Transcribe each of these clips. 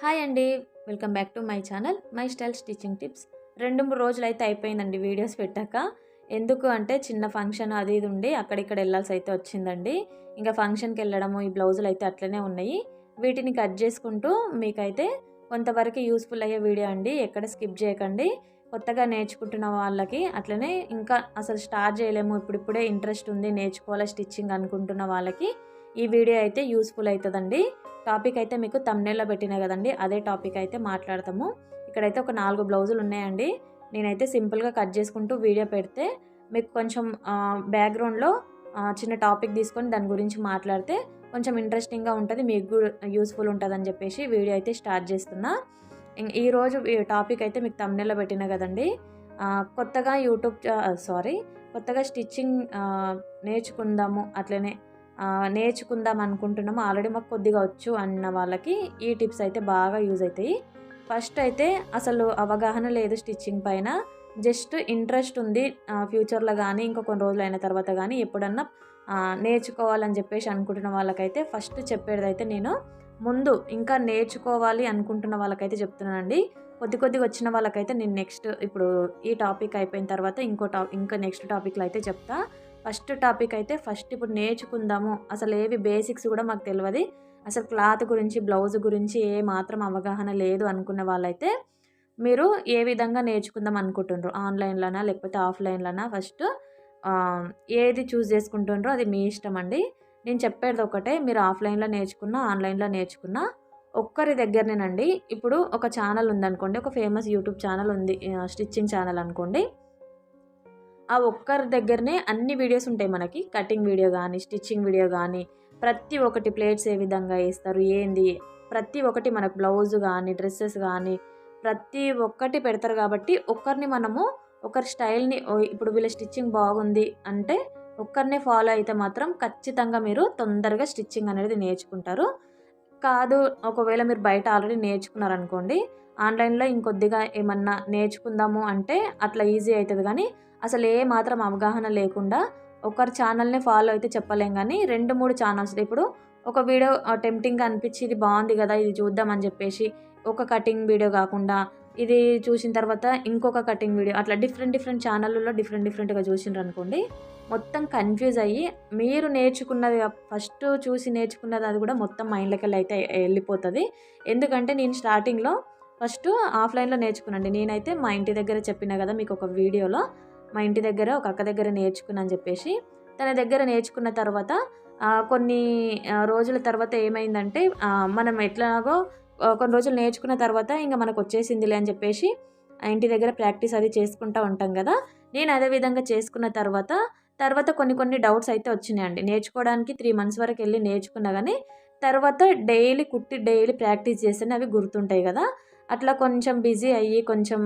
Hi అండి welcome back to my channel my style stitching tips. రెండు మూడు రోజులు అయితే అయిపోయిందండి వీడియోస్ పెట్టాక. ఎందుకు అంటే చిన్న ఫంక్షన్ అది ఇది ఉండి అక్కడిక్కడ వెళ్ళాల్సి అయితే వచ్చిందండి. ఇంకా ఫంక్షన్కి వెళ్ళడము ఈ బ్లౌజులు అయితే అట్లనే ఉన్నాయి. వీటిని కట్ చేసుకుంటూ మీకైతే కొంతవరకు యూస్ఫుల్ అయ్యే వీడియో అండి. ఎక్కడ స్కిప్ చేయకండి. కొత్తగా నేర్చుకుంటున్న వాళ్ళకి అట్లనే ఇంకా అసలు స్టార్ట్ చేయలేము. ఇప్పుడిప్పుడే ఇంట్రెస్ట్ ఉంది నేర్చుకోవాలి స్టిచ్చింగ్ అనుకుంటున్న వాళ్ళకి ఈ వీడియో అయితే యూస్ఫుల్ అవుతుందండి. టాపిక్ అయితే మీకు తమ్నేల్లో పెట్టినా కదండి అదే టాపిక్ అయితే మాట్లాడతాము. ఇక్కడైతే ఒక నాలుగు బ్లౌజులు ఉన్నాయండి. నేనైతే సింపుల్గా కట్ చేసుకుంటూ వీడియో పెడితే మీకు కొంచెం బ్యాక్గ్రౌండ్లో చిన్న టాపిక్ తీసుకొని దాని గురించి మాట్లాడితే కొంచెం ఇంట్రెస్టింగ్గా ఉంటుంది మీకు కూడా యూస్ఫుల్ ఉంటుందని చెప్పేసి వీడియో అయితే స్టార్ట్ చేస్తున్నా. ఈరోజు టాపిక్ అయితే మీకు తమ్నేల్లో పెట్టినా కదండి కొత్తగా యూట్యూబ్ సారీ కొత్తగా స్టిచ్చింగ్ నేర్చుకుందాము అట్లనే నేర్చుకుందాం అనుకుంటున్నాము. ఆల్రెడీ మాకు కొద్దిగా వచ్చు అన్న వాళ్ళకి ఈ టిప్స్ అయితే బాగా యూజ్ అవుతాయి. ఫస్ట్ అయితే అసలు అవగాహన లేదు స్టిచ్చింగ్ పైన. జస్ట్ ఇంట్రెస్ట్ ఉంది. ఫ్యూచర్లో కానీ ఇంకో కొన్ని రోజులు అయిన తర్వాత కానీ ఎప్పుడన్నా నేర్చుకోవాలని చెప్పేసి అనుకుంటున్న వాళ్ళకైతే ఫస్ట్ చెప్పేది అయితే నేను ముందు ఇంకా నేర్చుకోవాలి అనుకుంటున్న వాళ్ళకైతే చెప్తున్నానండి. కొద్ది కొద్దిగా వచ్చిన వాళ్ళకైతే నేను నెక్స్ట్ ఇప్పుడు ఈ టాపిక్ అయిపోయిన తర్వాత ఇంకో టాప్ ఇంకా నెక్స్ట్ టాపిక్లో అయితే చెప్తా. ఫస్ట్ టాపిక్ అయితే ఫస్ట్ ఇప్పుడు నేర్చుకుందాము. అసలు ఏవి బేసిక్స్ కూడా మాకు తెలియదు అసలు క్లాత్ గురించి బ్లౌజ్ గురించి ఏ మాత్రం అవగాహన లేదు అనుకున్న వాళ్ళైతే మీరు ఏ విధంగా నేర్చుకుందాం అనుకుంటుండ్రు? ఆన్లైన్లోనా లేకపోతే ఆఫ్లైన్లోనా? ఫస్ట్ ఏది చూస్ చేసుకుంటుండ్రో అది మీ ఇష్టం అండి. నేను చెప్పేది ఒకటే మీరు ఆఫ్లైన్లో నేర్చుకున్నా ఆన్లైన్లో నేర్చుకున్నా ఒక్కరి దగ్గరనేనండి. ఇప్పుడు ఒక ఛానల్ ఉందనుకోండి ఒక ఫేమస్ యూట్యూబ్ ఛానల్ ఉంది స్టిచ్చింగ్ ఛానల్ అనుకోండి ఆ ఒక్కరి దగ్గరనే అన్ని వీడియోస్ ఉంటాయి మనకి. కటింగ్ వీడియో కానీ స్టిచ్చింగ్ వీడియో కానీ ప్రతి ఒక్కటి ప్లేట్స్ ఏ విధంగా వేస్తారు ఏంది? ప్రతి ఒక్కటి మనకు బ్లౌజ్ కానీ డ్రెస్సెస్ కానీ ప్రతి ఒక్కటి పెడతారు కాబట్టి ఒక్కరిని మనము ఒకరి స్టైల్ని ఇప్పుడు వీళ్ళ స్టిచ్చింగ్ బాగుంది అంటే ఒక్కరినే ఫాలో అయితే మాత్రం ఖచ్చితంగా మీరు తొందరగా స్టిచ్చింగ్ అనేది నేర్చుకుంటారు. కాదు ఒకవేళ మీరు బయట ఆల్రెడీ నేర్చుకున్నారనుకోండి ఆన్లైన్లో ఇంకొద్దిగా ఏమన్నా నేర్చుకుందాము అంటే అట్లా ఈజీ అవుతుంది కానీ అసలు ఏ మాత్రం అవగాహన లేకుండా ఒకరి ఛానల్ని ఫాలో అయితే చెప్పలేం కానీ రెండు మూడు ఛానల్స్. ఇప్పుడు ఒక వీడియో టెంప్టింగ్గా అనిపించి ఇది బాగుంది కదా ఇది చూద్దామని చెప్పేసి ఒక కటింగ్ వీడియో కాకుండా ఇది చూసిన తర్వాత ఇంకొక కటింగ్ వీడియో అట్లా డిఫరెంట్ డిఫరెంట్ ఛానళ్ళలో డిఫరెంట్ డిఫరెంట్గా చూసిండ్రు అనుకోండి మొత్తం కన్ఫ్యూజ్ అయ్యి మీరు నేర్చుకున్నది ఫస్ట్ చూసి నేర్చుకున్నది అది కూడా మొత్తం మైండ్లోకెళ్ళి అయితే వెళ్ళిపోతుంది. ఎందుకంటే నేను స్టార్టింగ్లో ఫస్ట్ ఆఫ్లైన్లో నేర్చుకున్నాండి నేనైతే మా ఇంటి దగ్గర చెప్పిన కదా మీకు ఒక వీడియోలో మా ఇంటి దగ్గర ఒక అక్క దగ్గర నేర్చుకున్నాను చెప్పేసి తన దగ్గర నేర్చుకున్న తర్వాత కొన్ని రోజుల తర్వాత ఏమైందంటే మనం ఎట్లాగో కొన్ని రోజులు నేర్చుకున్న తర్వాత ఇంకా మనకు వచ్చేసిందిలే అని చెప్పేసి ఆ ఇంటి దగ్గర ప్రాక్టీస్ అది చేసుకుంటూ ఉంటాం కదా. నేను అదే విధంగా చేసుకున్న తర్వాత తర్వాత కొన్ని కొన్ని డౌట్స్ అయితే వచ్చినాయండి. నేర్చుకోవడానికి త్రీ మంత్స్ వరకు వెళ్ళి నేర్చుకున్నా కానీ తర్వాత డైలీ కుట్టి డైలీ ప్రాక్టీస్ చేస్తేనే అవి గుర్తుంటాయి కదా. అట్లా కొంచెం బిజీ అయ్యి కొంచెం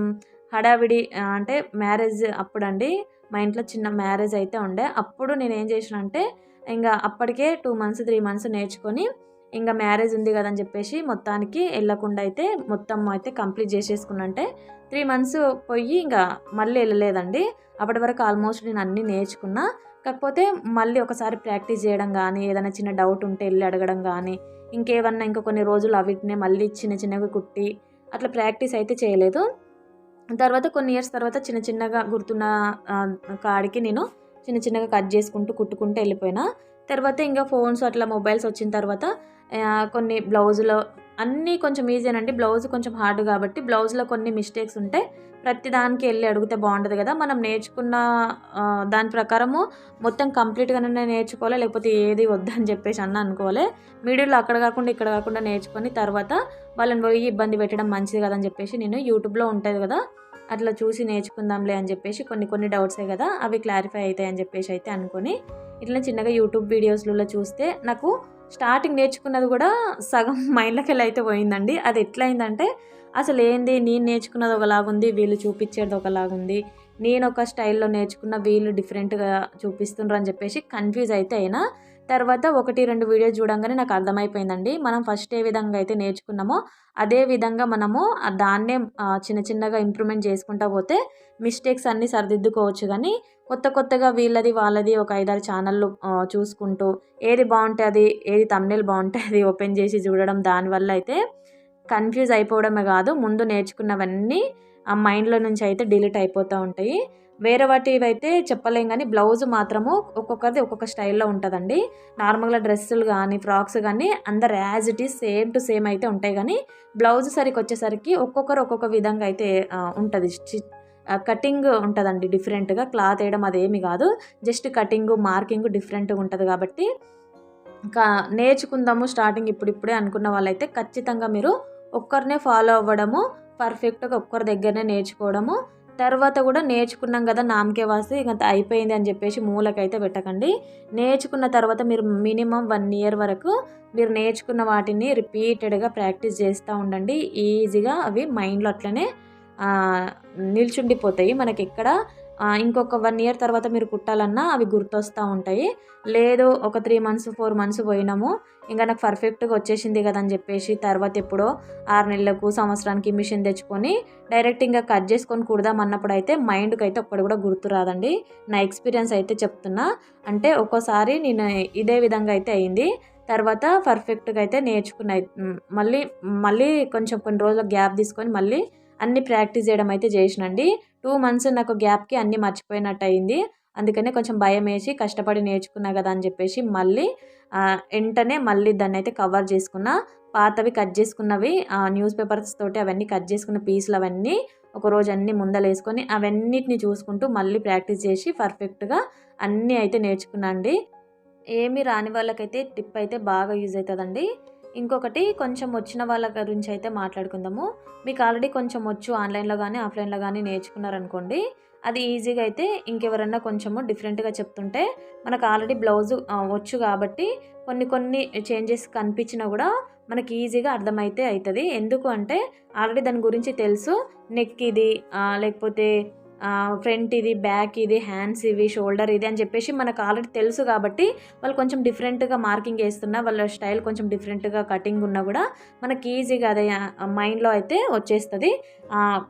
హడావిడి అంటే మ్యారేజ్ అప్పుడండి మా ఇంట్లో చిన్న మ్యారేజ్ అయితే ఉండే. అప్పుడు నేను ఏం చేసిన అంటే ఇంకా అప్పటికే టూ మంత్స్ త్రీ మంత్స్ నేర్చుకొని ఇంకా మ్యారేజ్ ఉంది కదని చెప్పేసి మొత్తానికి వెళ్ళకుండా అయితే మొత్తం అయితే కంప్లీట్ చేసేసుకున్నంటే త్రీ మంత్స్ పోయి ఇంకా మళ్ళీ వెళ్ళలేదండి అప్పటి వరకు ఆల్మోస్ట్ నేను అన్నీ నేర్చుకున్నా. కాకపోతే మళ్ళీ ఒకసారి ప్రాక్టీస్ చేయడం కానీ ఏదైనా చిన్న డౌట్ ఉంటే వెళ్ళి అడగడం కానీ ఇంకేమన్నా ఇంకా కొన్ని రోజులు అవిటినే మళ్ళీ చిన్న చిన్నగా కుట్టి అట్లా ప్రాక్టీస్ అయితే చేయలేదు. తర్వాత కొన్ని ఇయర్స్ తర్వాత చిన్న చిన్నగా గుర్తున్న కాడికి నేను చిన్న చిన్నగా కట్ చేసుకుంటూ కుట్టుకుంటూ వెళ్ళిపోయినా. తర్వాత ఇంకా ఫోన్స్ అట్లా మొబైల్స్ వచ్చిన తర్వాత కొన్ని బ్లౌజులో అన్నీ కొంచెం ఈజీ అండి బ్లౌజ్ కొంచెం హార్డ్ కాబట్టి బ్లౌజ్లో కొన్ని మిస్టేక్స్ ఉంటే ప్రతి దానికి వెళ్ళి అడిగితే బాగుంటుంది కదా. మనం నేర్చుకున్న దాని ప్రకారము మొత్తం కంప్లీట్గానే నేర్చుకోవాలి? లేకపోతే ఏది వద్దని చెప్పేసి అన్న అనుకోవాలి. మీడియోలో అక్కడ కాకుండా ఇక్కడ కాకుండా నేర్చుకొని తర్వాత వాళ్ళని పోయి ఇబ్బంది పెట్టడం మంచిది కదని చెప్పేసి నేను యూట్యూబ్లో ఉంటుంది కదా. అట్లా చూసి నేర్చుకుందాంలే అని చెప్పేసి కొన్ని కొన్ని డౌట్సే కదా. అవి క్లారిఫై అవుతాయి అని చెప్పేసి అయితే అనుకొని ఇట్లా చిన్నగా యూట్యూబ్ వీడియోస్లలో చూస్తే నాకు స్టార్టింగ్ నేర్చుకున్నది కూడా సగం మైండ్లోకి వెళ్ళి అయితే పోయిందండి. అది ఎట్లయిందంటే అసలు ఏంది నేను నేర్చుకున్నది ఒకలాగుంది వీళ్ళు చూపించేది ఒకలాగుంది. నేను ఒక స్టైల్లో నేర్చుకున్న వీళ్ళు డిఫరెంట్గా చూపిస్తుండ్రు అని చెప్పేసి కన్ఫ్యూజ్ అయితే అయినా తర్వాత ఒకటి రెండు వీడియోస్ చూడంగానే నాకు అర్థమైపోయిందండి. మనం ఫస్ట్ ఏ విధంగా అయితే నేర్చుకున్నామో అదే విధంగా మనము దాన్నే చిన్న చిన్నగా ఇంప్రూవ్మెంట్ చేసుకుంటా పోతే మిస్టేక్స్ అన్నీ సరిదిద్దుకోవచ్చు. కానీ కొత్త కొత్తగా వీళ్ళది వాళ్ళది ఒక ఐదారు ఛానళ్ళు చూసుకుంటూ ఏది బాగుంటే అది ఏది తమ్నేల్ బాగుంటుంది ఓపెన్ చేసి చూడడం దానివల్ల అయితే కన్ఫ్యూజ్ అయిపోవడమే కాదు ముందు నేర్చుకున్నవన్నీ ఆ మైండ్లో నుంచి అయితే డిలీట్ అయిపోతూ ఉంటాయి. వేరే వాటివి అయితే చెప్పలేం కానీ బ్లౌజ్ మాత్రము ఒక్కొక్కరిది ఒక్కొక్క స్టైల్లో ఉంటుందండి. నార్మల్గా డ్రెస్సులు కానీ ఫ్రాక్స్ కానీ అందరు as it is same to same అయితే ఉంటాయి కానీ బ్లౌజ్ సరికి వచ్చేసరికి ఒక్కొక్కరు ఒక్కొక్క విధంగా అయితే ఉంటుంది. కటింగ్ ఉంటుందండి డిఫరెంట్గా క్లాత్ వేయడం అదేమి కాదు. జస్ట్ కటింగ్ మార్కింగ్ డిఫరెంట్గా ఉంటుంది కాబట్టి నేర్చుకుందాము స్టార్టింగ్ ఇప్పుడిప్పుడే అనుకున్న వాళ్ళైతే ఖచ్చితంగా మీరు ఒక్కరినే ఫాలో అవ్వడము పర్ఫెక్ట్గా ఒక్కరి దగ్గరనే నేర్చుకోవడము. తర్వాత కూడా నేర్చుకున్నాం కదా నామకే వాసి ఇంకా అయిపోయింది అని చెప్పేసి మూలకైతే పెట్టకండి. నేర్చుకున్న తర్వాత మీరు మినిమం వన్ ఇయర్ వరకు మీరు నేర్చుకున్న వాటిని రిపీటెడ్గా ప్రాక్టీస్ చేస్తూ ఉండండి. ఈజీగా అవి మైండ్లో అట్లనే నిల్చుండిపోతాయి. మనకి ఎక్కడ ఇంకొక వన్ ఇయర్ తర్వాత మీరు కుట్టాలన్నా అవి గుర్తొస్తూ ఉంటాయి. లేదు ఒక త్రీ మంత్స్ ఫోర్ మంత్స్ పోయినాము. ఇంకా నాకు పర్ఫెక్ట్గా వచ్చేసింది కదా అని చెప్పేసి తర్వాత ఎప్పుడో ఆరు నెలలకు సంవత్సరానికి మిషన్ తెచ్చుకొని డైరెక్ట్ ఇంకా కట్ చేసుకొని కుడదాం అన్నప్పుడు అయితే మైండ్కి అయితే ఒక్కడు కూడా గుర్తు రాదండి. నా ఎక్స్పీరియన్స్ అయితే చెప్తున్నా. అంటే ఒక్కోసారి నేను ఇదే విధంగా అయితే అయింది. తర్వాత పర్ఫెక్ట్గా అయితే నేర్చుకున్న మళ్ళీ మళ్ళీ కొంచెం కొన్ని రోజులు గ్యాప్ తీసుకొని మళ్ళీ అన్ని ప్రాక్టీస్ చేయడం అయితే చేసినండి. టూ మంత్స్ నాకు గ్యాప్కి అన్నీ మర్చిపోయినట్టు అయింది అందుకనే కొంచెం భయం వేసి కష్టపడి నేర్చుకున్నా కదా అని చెప్పేసి మళ్ళీ వెంటనే మళ్ళీ దాన్ని అయితే కవర్ చేసుకున్న. పాతవి కట్ చేసుకున్నవి న్యూస్ పేపర్స్ తోటి అవన్నీ కట్ చేసుకున్న పీసులు అవన్నీ ఒకరోజు అన్నీ ముందలేసుకొని అవన్నిటిని చూసుకుంటూ మళ్ళీ ప్రాక్టీస్ చేసి పర్ఫెక్ట్గా అన్నీ అయితే నేర్చుకున్నాండి ఏమి రాని వాళ్ళకైతే టిప్ అయితే బాగా యూజ్ అవుతుందండి. ఇంకొకటి కొంచెం వచ్చిన వాళ్ళ గురించి అయితే మాట్లాడుకుందాము. మీకు ఆల్రెడీ కొంచెం వచ్చు ఆన్లైన్లో కానీ ఆఫ్లైన్లో కానీ నేర్చుకున్నారనుకోండి అది ఈజీగా అయితే ఇంకెవరన్నా కొంచెము డిఫరెంట్గా చెప్తుంటే మనకు ఆల్రెడీ బ్లౌజు వచ్చు కాబట్టి కొన్ని కొన్ని చేంజెస్ కనిపించినా కూడా మనకి ఈజీగా అర్థమైతే అవుతుంది ఎందుకు అంటే ఆల్రెడీ దాని గురించి తెలుసు. నెక్ ఇది లేకపోతే ఫ్రంట్ ఇది బ్యాక్ ఇది హ్యాండ్స్ ఇవి షోల్డర్ ఇది అని చెప్పేసి మనకు ఆల్రెడీ తెలుసు కాబట్టి వాళ్ళు కొంచెం డిఫరెంట్గా మార్కింగ్ వేస్తున్నా వాళ్ళ స్టైల్ కొంచెం డిఫరెంట్గా కటింగ్ ఉన్నా కూడా మనకి ఈజీగా అదే మైండ్లో అయితే వచ్చేస్తుంది.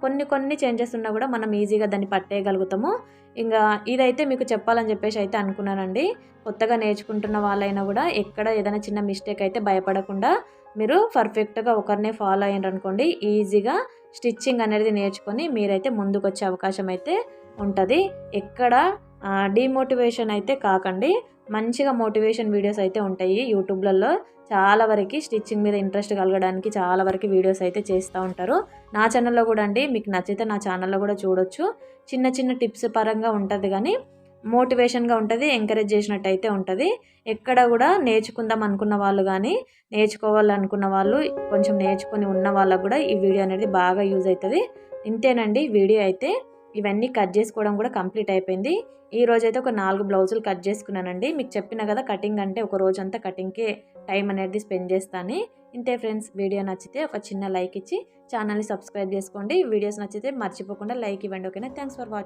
కొన్ని కొన్ని చేంజెస్ ఉన్నా కూడా మనం ఈజీగా దాన్ని పట్టేయగలుగుతాము. ఇంకా ఇదైతే మీకు చెప్పాలని చెప్పేసి అయితే అనుకున్నానండి. కొత్తగా నేర్చుకుంటున్న వాళ్ళైనా కూడా ఎక్కడ ఏదైనా చిన్న మిస్టేక్ అయితే భయపడకుండా మీరు పర్ఫెక్ట్గా ఒకరినే ఫాలో అయ్యారు అనుకోండి ఈజీగా స్టిచ్చింగ్ అనేది నేర్చుకొని మీరైతే ముందుకు వచ్చే అవకాశం అయితే ఉంటుంది. ఎక్కడ డిమోటివేషన్ అయితే కాకండి. మంచిగా మోటివేషన్ వీడియోస్ అయితే ఉంటాయి యూట్యూబ్లలో. చాలా వరకు స్టిచ్చింగ్ మీద ఇంట్రెస్ట్ కలగడానికి చాలా వరకు వీడియోస్ అయితే చేస్తూ ఉంటారు. నా ఛానల్లో కూడా అండి మీకు నచ్చితే నా ఛానల్లో కూడా చూడొచ్చు. చిన్న చిన్న టిప్స్ పరంగా ఉంటుంది కానీ మోటివేషన్గా ఉంటుంది ఎంకరేజ్ చేసినట్టు అయితే ఉంటుంది. ఎక్కడ కూడా నేర్చుకుందాం అనుకున్న వాళ్ళు కానీ నేర్చుకోవాలనుకున్న వాళ్ళు కొంచెం నేర్చుకుని ఉన్న వాళ్ళకు కూడా ఈ వీడియో అనేది బాగా యూజ్ అవుతుంది ఇంతేనండి వీడియో అయితే ఇవన్నీ కట్ చేసుకోవడం కూడా కంప్లీట్ అయిపోయింది. ఈ రోజు అయితే ఒక నాలుగు బ్లౌజులు కట్ చేసుకున్నానండి. మీకు చెప్పిన కదా కటింగ్ అంటే ఒక రోజంతా కటింగ్కే టైం అనేది స్పెండ్ చేస్తాను. ఇంతే ఫ్రెండ్స్ వీడియో నచ్చితే ఒక చిన్న లైక్ ఇచ్చి ఛానల్ని సబ్స్క్రైబ్ చేసుకోండి. వీడియోస్ నచ్చితే మర్చిపోకుండా లైక్ ఇవ్వండి ఓకేనా? Thanks for watching